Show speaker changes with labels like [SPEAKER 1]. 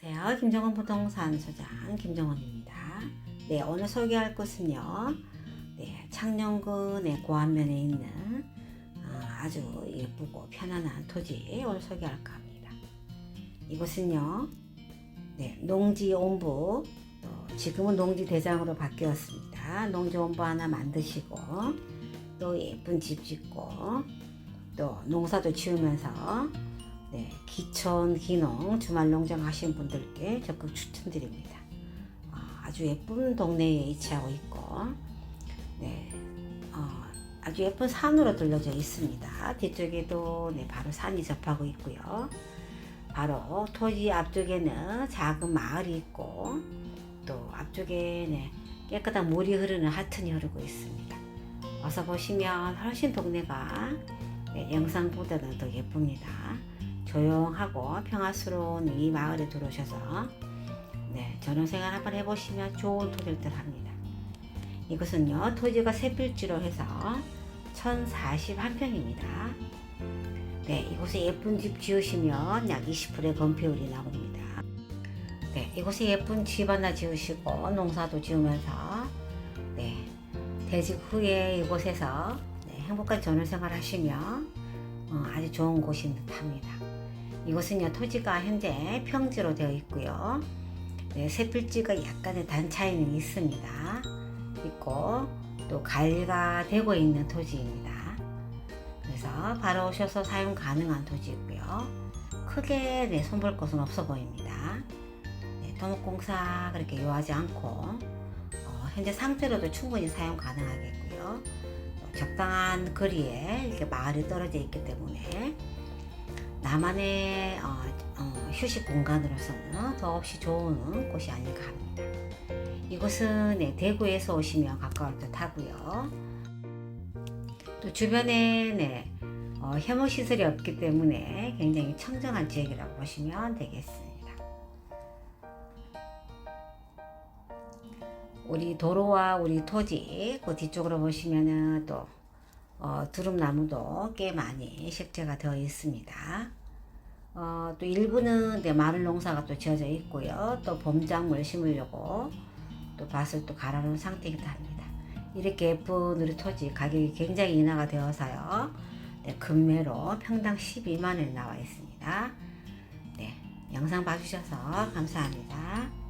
[SPEAKER 1] 안녕하세요. 김정원 부동산 소장 김정원입니다. 네, 오늘 소개할 곳은요. 네, 창녕군의 고안면에 있는 어, 아주 예쁘고 편안한 토지 오늘 소개할까 합니다. 이곳은요. 네, 농지 온부 또 지금은 농지 대장으로 바뀌었습니다. 농지 온부 하나 만드시고 또 예쁜 집 짓고 또 농사도 지으면서 네, 기촌, 기농, 주말 농장 하시는 분들께 적극 추천드립니다. 아, 아주 예쁜 동네에 위치하고 있고, 네, 어, 아주 예쁜 산으로 둘러져 있습니다. 뒤쪽에도 네, 바로 산이 접하고 있고요. 바로 토지 앞쪽에는 작은 마을이 있고, 또 앞쪽에 네, 깨끗한 물이 흐르는 하천이 흐르고 있습니다. 와서 보시면 훨씬 동네가 네, 영상보다는 더 예쁩니다. 조용하고 평화스러운 이 마을에 들어오셔서 네, 전원생활 한번 해보시면 좋은 토지일 듯 합니다. 이것은요, 토지가 세 필지로 해서 1041평입니다. 네, 이곳에 예쁜 집 지으시면 약 20%의 건폐율이 나옵니다. 네, 이곳에 예쁜 집 하나 지으시고 농사도 지으면서 네, 퇴직 후에 이곳에서 네, 행복한 전원생활 하시면 어, 아주 좋은 곳인 듯 합니다. 이곳은요 토지가 현재 평지로 되어 있고요. 네, 세필지가 약간의 단 차이는 있습니다. 있고 또 관리가 되고 있는 토지입니다. 그래서 바로 오셔서 사용 가능한 토지이고요. 크게 네, 손볼 곳은 없어 보입니다. 네, 토목공사 그렇게 요하지 않고 어, 현재 상태로도 충분히 사용 가능하겠고요. 또 적당한 거리에 이렇게 마을이 떨어져 있기 때문에 나만의 어, 어, 휴식 공간으로서는 더없이 좋은 곳이 아닌가 합니다. 이곳은 네, 대구에서 오시면 가까울 듯 하고요. 또 주변에 네, 어, 혐오 시설이 없기 때문에 굉장히 청정한 지역이라고 보시면 되겠습니다. 우리 도로와 우리 토지 그 뒤쪽으로 보시면은 또 어, 두릅나무도 꽤 많이 식재가 되어 있습니다. 어, 또 일부는 네, 마늘 농사가 또 지어져 있고요. 또 봄작물 심으려고 또 밭을 또 갈아놓은 상태이기도 합니다. 이렇게 예쁜 우리 토지 가격이 굉장히 인하가 되어서요. 네, 금매로 평당 12만 원 나와 있습니다. 네, 영상 봐주셔서 감사합니다.